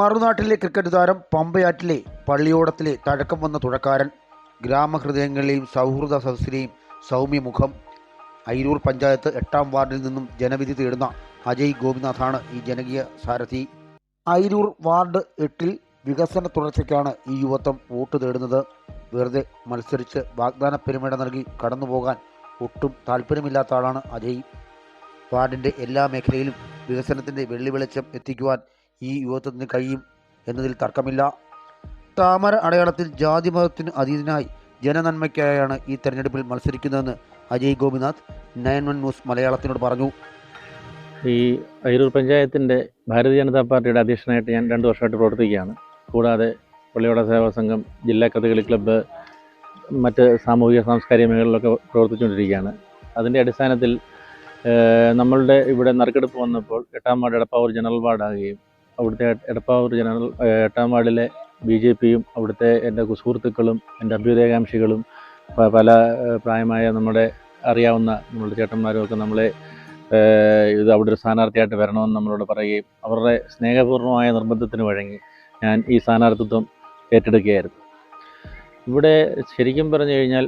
മറുനാട്ടിലെ cricket താരം പമ്പയാറ്റിലെ പള്ളിയോടത്തിലെ തഴക്കം വന്ന തുഴക്കാരൻ ഗ്രാമഹൃദയങ്ങളിലെയും സൗഹൃദ സദസ്സിലെയും സൗമ്യമുഖം. അയിരൂർ പഞ്ചായത്ത് എട്ടാം വാർഡിൽ നിന്നും ജനവിധി തേടുന്ന അജയ് ഗോപിനാഥാണ് ഈ ജനകീയ സാരഥി. അയിരൂർ വാർഡ് എട്ടിൽ വികസന തുടർച്ചയ്ക്കാണ് ഈ യുവത്വം വോട്ട് തേടുന്നത്. വെറുതെ മത്സരിച്ച് വാഗ്ദാന പെരുമേട നൽകി കടന്നുപോകാൻ ഒട്ടും താല്പര്യമില്ലാത്ത ആളാണ് അജയ്. വാർഡിന്റെ എല്ലാ മേഖലയിലും വികസനത്തിന്റെ വെള്ളി വെളിച്ചം എത്തിക്കുവാൻ ഈ യുവത്വത്തിന് കഴിയും എന്നതിൽ തർക്കമില്ല. താമര അടയാളത്തിൽ ജാതി മതത്തിന് അതീതനായി ജനനന്മയ്ക്കായാണ് ഈ തെരഞ്ഞെടുപ്പിൽ മത്സരിക്കുന്നതെന്ന് Ajay Gopinath nine one news മലയാളത്തിനോട് പറഞ്ഞു. ഈ അയിരൂർ പഞ്ചായത്തിന്റെ ഭാരതീയ ജനതാ പാർട്ടിയുടെ അധ്യക്ഷനായിട്ട് ഞാൻ രണ്ട് വർഷമായിട്ട് പ്രവർത്തിക്കുകയാണ്. കൂടാതെ പള്ളിയോട സേവാ സംഘം ജില്ലാ കഥകളി ക്ലബ്ബ് മറ്റ് സാമൂഹിക സാംസ്കാരിക മേഖലകളിലൊക്കെ പ്രവർത്തിച്ചുകൊണ്ടിരിക്കുകയാണ്. അതിന്റെ അടിസ്ഥാനത്തിൽ നമ്മളുടെ ഇവിടെ നറുക്കെടുപ്പ് വന്നപ്പോൾ എട്ടാം വാർഡ് എടപ്പാവൂർ ജനറൽ വാർഡാകുകയും അവിടുത്തെ എടപ്പാവൂർ ജനറൽ എട്ടാം വാർഡിലെ ബി ജെ പിയും അവിടുത്തെ എന്റെ സുഹൃത്തുക്കളും എന്റെ അഭ്യുദയകാംക്ഷികളും പല പ്രായമായ നമ്മുടെ അറിയാവുന്ന നമ്മുടെ ചേട്ടന്മാരും ഒക്കെ നമ്മളെ ഇത് അവിടെ ഒരു സ്ഥാനാർത്ഥിയായിട്ട് വരണമെന്ന് നമ്മളോട് പറയുകയും അവരുടെ സ്നേഹപൂർണമായ നിർബന്ധത്തിന് വഴങ്ങി ഞാൻ ഈ സ്ഥാനാർത്ഥിത്വം ഏറ്റെടുക്കുകയായിരുന്നു. ഇവിടെ ശരിക്കും പറഞ്ഞു കഴിഞ്ഞാൽ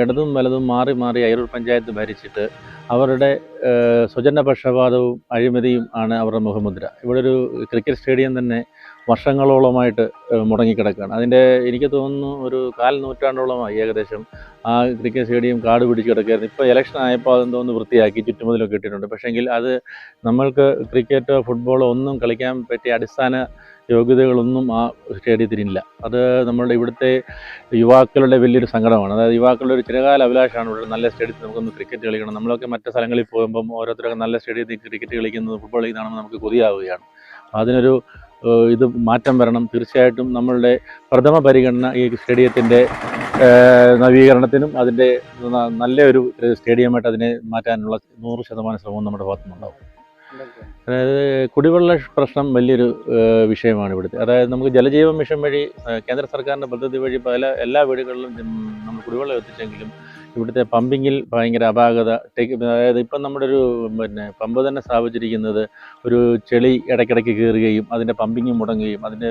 ഇടതും വലതും മാറി മാറി അയരൂർ പഞ്ചായത്ത് ഭരിച്ചിട്ട് അവരുടെ ഏഹ് സ്വജനപക്ഷപാതവും അഴിമതിയും ആണ് അവരുടെ മുഖമുദ്ര. ഇവിടെ ഒരു ക്രിക്കറ്റ് സ്റ്റേഡിയം തന്നെ വർഷങ്ങളോളമായിട്ട് മുടങ്ങിക്കിടക്കുകയാണ്. അതിന്റെ എനിക്ക് തോന്നുന്നു ഒരു കാൽ നൂറ്റാണ്ടോളമായി ഏകദേശം ആ ക്രിക്കറ്റ് സ്റ്റേഡിയം കാട് പിടിച്ച് കിടക്കുകയായിരുന്നു. ഇപ്പോൾ ഇലക്ഷൻ ആയപ്പോൾ അതെന്ന് തോന്നുന്നു വൃത്തിയാക്കി ചുറ്റുമതിലൊക്കെ ഇട്ടിട്ടുണ്ട്. പക്ഷേങ്കിൽ അത് നമ്മൾക്ക് ക്രിക്കറ്റോ ഫുട്ബോളോ ഒന്നും കളിക്കാൻ പറ്റിയ അടിസ്ഥാന യോഗ്യതകളൊന്നും ആ സ്റ്റേഡിയത്തിനില്ല. അത് നമ്മളുടെ ഇവിടുത്തെ യുവാക്കളുടെ വലിയൊരു സങ്കടമാണ്. അതായത് യുവാക്കളുടെ ഒരു ചിരകാല അഭിലാഷമാണ് ഇവിടെ നല്ല സ്റ്റേഡിയത്തിൽ നമുക്കൊന്ന് ക്രിക്കറ്റ് കളിക്കണം. നമ്മളൊക്കെ മറ്റു സ്ഥലങ്ങളിൽ പോകുമ്പം ഓരോരുത്തരൊക്കെ നല്ല സ്റ്റേഡിയത്തിൽ ക്രിക്കറ്റ് കളിക്കുന്നത് ഫുട്ബോൾ കളിക്കുന്നതാണെന്ന് നമുക്ക് കൊതിയാവുകയാണ്. അതിനൊരു ഇത് മാറ്റം വരണം. തീർച്ചയായിട്ടും നമ്മളുടെ പ്രഥമ പരിഗണന ഈ സ്റ്റേഡിയത്തിന്റെ നവീകരണത്തിനും അതിന്റെ നല്ലൊരു സ്റ്റേഡിയമായിട്ട് അതിനെ മാറ്റാനുള്ള നൂറ് ശതമാനം ശ്രമവും നമ്മുടെ ഭാഗത്തുനിന്നുണ്ടാവും അതായത് കുടിവെള്ള പ്രശ്നം വലിയൊരു വിഷയമാണ് ഇവിടുത്തെ. അതായത് നമുക്ക് ജലജീവൻ മിഷൻ വഴി കേന്ദ്ര സർക്കാരിന്റെ പദ്ധതി വഴി പല എല്ലാ വീടുകളിലും നമ്മൾ കുടിവെള്ളം എത്തിച്ചെങ്കിലും ഇവിടുത്തെ പമ്പിങ്ങിൽ ഭയങ്കര അപാകത. അതായത് ഇപ്പം നമ്മുടെ ഒരു പിന്നെ പമ്പ് തന്നെ സ്ഥാപിച്ചിരിക്കുന്നത് ഒരു ചെളി ഇടയ്ക്കിടയ്ക്ക് കയറുകയും അതിന്റെ പമ്പിങ് മുടങ്ങുകയും അതിന്റെ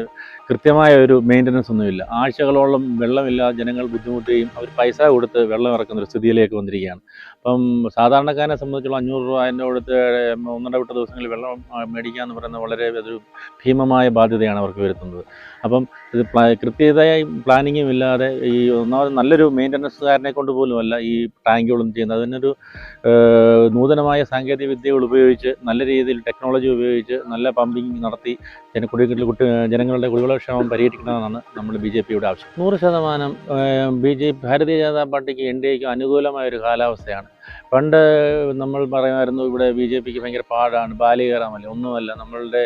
കൃത്യമായ ഒരു മെയിന്റനൻസ് ഒന്നുമില്ല. ആഴ്ചകളോളം വെള്ളമില്ലാതെ ജനങ്ങൾ ബുദ്ധിമുട്ടുകയും അവർ പൈസ കൊടുത്ത് വെള്ളം ഇറക്കുന്ന ഒരു സ്ഥിതിയിലേക്ക് വന്നിരിക്കുകയാണ്. അപ്പം സാധാരണക്കാരനെ സംബന്ധിച്ചുള്ള അഞ്ഞൂറ് രൂപ അതിന്റെ കൊടുത്ത് ഒന്നിടവിട്ട ദിവസങ്ങളിൽ വെള്ളം മേടിക്കുക എന്ന് പറയുന്നത് വളരെ ഒരു ഭീമമായ ബാധ്യതയാണ് അവർക്ക് വരുത്തുന്നത്. അപ്പം ഇത് കൃത്യതയായി പ്ലാനിങ്ങും ഇല്ലാതെ ഈ ഒന്നാമത് നല്ലൊരു മെയിന്റനൻസുകാരനെ കൊണ്ട് പോലും അല്ല ഈ ടാങ്കുകളും ചെയ്യുന്നത്. അതിനൊരു നൂതനമായ സാങ്കേതിക വിദ്യകൾ ഉപയോഗിച്ച് നല്ല രീതിയിൽ ടെക്നോളജി ഉപയോഗിച്ച് നല്ല പമ്പിങ് നടത്തി ജന കുടികളിൽ കുട്ടി ജനങ്ങളുടെ കുടിവെള്ളക്ഷേമം പരിഹരിക്കണമെന്നാണ് നമ്മൾ ബി ജെ പിയുടെ ആവശ്യം. നൂറ് ശതമാനം ബി ജെ ഭാരതീയ ജനതാ പാർട്ടിക്ക് എൻ ഡി എക്ക് അനുകൂലമായ ഒരു കാലാവസ്ഥയാണ്. പണ്ട് നമ്മൾ പറയുമായിരുന്നു ഇവിടെ ബി ജെ പിക്ക് ഭയങ്കര പാടാണ് ബാലികേറാമല്ലേ ഒന്നുമല്ല. നമ്മളുടെ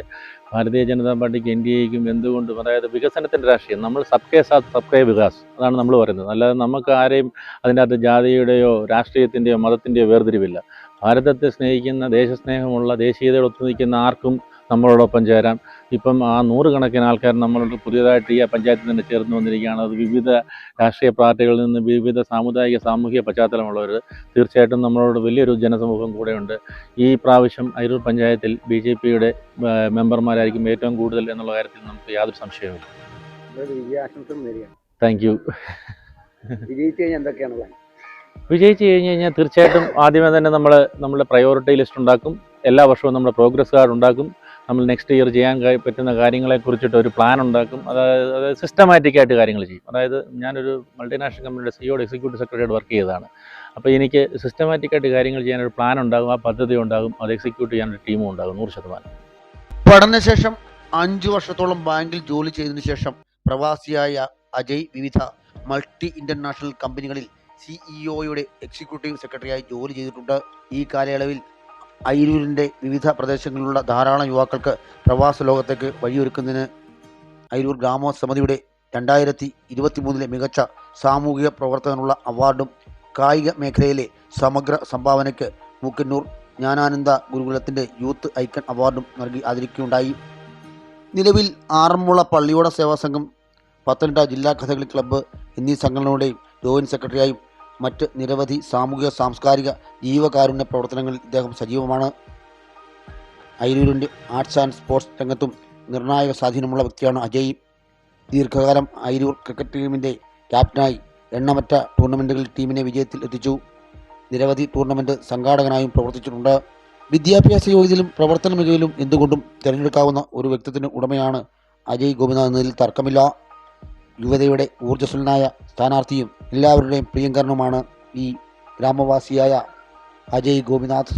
ഭാരതീയ ജനതാ പാർട്ടിക്ക് എൻ ഡി എക്കും എന്തുകൊണ്ടും അതായത് വികസനത്തിന്റെ രാഷ്ട്രീയം. നമ്മൾ സബ്കെ സാത്ത് സബ്കെ വികാസ് അതാണ് നമ്മൾ പറയുന്നത്. അല്ലാതെ നമുക്ക് ആരെയും അതിന്റെ അകത്ത് ജാതിയുടെയോ രാഷ്ട്രീയത്തിന്റെയോ മതത്തിന്റെയോ വേർതിരിവില്ല ഭാരതത്തെ സ്നേഹിക്കുന്ന ദേശസ്നേഹമുള്ള ദേശീയതയോട് ഒത്തുനിൽക്കുന്ന ആർക്കും നമ്മളോടൊപ്പം ചേരാം ഇപ്പം ആ നൂറുകണക്കിന് ആൾക്കാർ നമ്മളോട് പുതിയതായിട്ട് ഈ പഞ്ചായത്തിൽ തന്നെ ചേർന്ന് വന്നിരിക്കുകയാണ്. അത് വിവിധ രാഷ്ട്രീയ പാർട്ടികളിൽ നിന്ന് വിവിധ സാമുദായിക സാമൂഹിക പശ്ചാത്തലമുള്ളവർ തീർച്ചയായിട്ടും നമ്മളോട് വലിയൊരു ജനസമൂഹം കൂടെയുണ്ട്. ഈ പ്രാവശ്യം അരൂർ പഞ്ചായത്തിൽ ബി ജെ പിയുടെ മെമ്പർമാരായിരിക്കും ഏറ്റവും കൂടുതൽ എന്നുള്ള കാര്യത്തിൽ നമുക്ക് യാതൊരു സംശയവുമില്ല. Thank you. വിജയിച്ചു കഴിഞ്ഞാൽ എന്തൊക്കെയാണ് വിജയിച്ച് കഴിഞ്ഞ് കഴിഞ്ഞാൽ തീർച്ചയായിട്ടും ആദ്യമേ തന്നെ നമ്മൾ നമ്മുടെ പ്രയോറിറ്റി ലിസ്റ്റ് ഉണ്ടാക്കും. എല്ലാ വർഷവും നമ്മുടെ പ്രോഗ്രസ് കാർഡ് ഉണ്ടാക്കും. നമ്മൾ നെക്സ്റ്റ് ഇയർ ചെയ്യാൻ പറ്റുന്ന കാര്യങ്ങളെ കുറിച്ചിട്ട് ഒരു പ്ലാൻ ഉണ്ടാക്കും. അതായത് അതായത് സിസ്റ്റമാറ്റിക് ആയിട്ട് കാര്യങ്ങൾ ചെയ്യും. അതായത് ഞാനൊരു മൾട്ടിനാഷണൽ കമ്പനിയുടെ സിഇഒ എക്സിക്യൂട്ടീവ് സെക്രട്ടറിയോട് വർക്ക് ചെയ്തതാണ്. അപ്പോൾ എനിക്ക് സിസ്റ്റമാറ്റിക് ആയിട്ട് കാര്യങ്ങൾ ചെയ്യാനൊരു പ്ലാൻ ഉണ്ടാകും. ആ പദ്ധതി ഉണ്ടാകും. അത് എക്സിക്യൂട്ട് ചെയ്യാൻ ഒരു ടീമും ഉണ്ടാകും. നൂറ് ശതമാനം. പഠനശേഷം അഞ്ച് വർഷത്തോളം ബാങ്കിൽ ജോലി ചെയ്തതിനു ശേഷം പ്രവാസിയായ അജയ് വിവിധ മൾട്ടി ഇന്റർനാഷണൽ കമ്പനികളിൽ സിഇഒയുടെ എക്സിക്യൂട്ടീവ് സെക്രട്ടറിയായി ജോലി ചെയ്തിട്ടുണ്ട്. ഈ കാലയളവിൽ അയിരൂരിന്റെ വിവിധ പ്രദേശങ്ങളിലുള്ള ധാരാളം യുവാക്കൾക്ക് പ്രവാസ ലോകത്തേക്ക് വഴിയൊരുക്കുന്നതിന് അയിരൂർ ഗ്രാമസമിതിയുടെ രണ്ടായിരത്തി ഇരുപത്തി മൂന്നിലെ മികച്ച സാമൂഹിക പ്രവർത്തകനുള്ള അവാർഡും കായിക മേഖലയിലെ സമഗ്ര സംഭാവനയ്ക്ക് മൂക്കന്നൂർ ജ്ഞാനാനന്ദ ഗുരുകുലത്തിന്റെ യൂത്ത് ഐക്കൺ അവാർഡും നൽകി ആദരിക്കുകയുണ്ടായി. നിലവിൽ ആറന്മുള പള്ളിയോട സേവാ സംഘം പത്തനംതിട്ട ജില്ലാ കഥകളി ക്ലബ്ബ് എന്നീ സംഘടനകളുടെയും ജോയിന്റ് സെക്രട്ടറിയായും മറ്റ് നിരവധി സാമൂഹിക സാംസ്കാരിക ജീവകാരുണ്യ പ്രവർത്തനങ്ങളിൽ ഇദ്ദേഹം സജീവമാണ്. അയിരൂരിന്റെ ആർട്സ് ആൻഡ് സ്പോർട്സ് രംഗത്തും നിർണായക സ്വാധീനമുള്ള വ്യക്തിയാണ് അജയ്. ദീർഘകാലം അയിരൂർ ക്രിക്കറ്റ് ടീമിന്റെ ക്യാപ്റ്റനായി എണ്ണമറ്റ ടൂർണമെന്റുകളിൽ ടീമിനെ വിജയത്തിൽ എത്തിച്ചു. നിരവധി ടൂർണമെന്റ് സംഘാടകനായും പ്രവർത്തിച്ചിട്ടുണ്ട്. വിദ്യാഭ്യാസ യോഗ്യതയിലും പ്രവർത്തന മികവിലും എന്തുകൊണ്ടും തിരഞ്ഞെടുക്കാവുന്ന ഒരു വ്യക്തിത്വത്തിന് ഉടമയാണ് അജയ് ഗോപിനാഥ് എന്നതിൽ തർക്കമില്ല. യുവതയുടെ ഊർജസ്വലനായ സ്ഥാനാർത്ഥിയും എല്ലാവരുടെയും പ്രിയങ്കരനുമാണ് ഈ ഗ്രാമവാസിയായ അജയ് ഗോപിനാഥ്.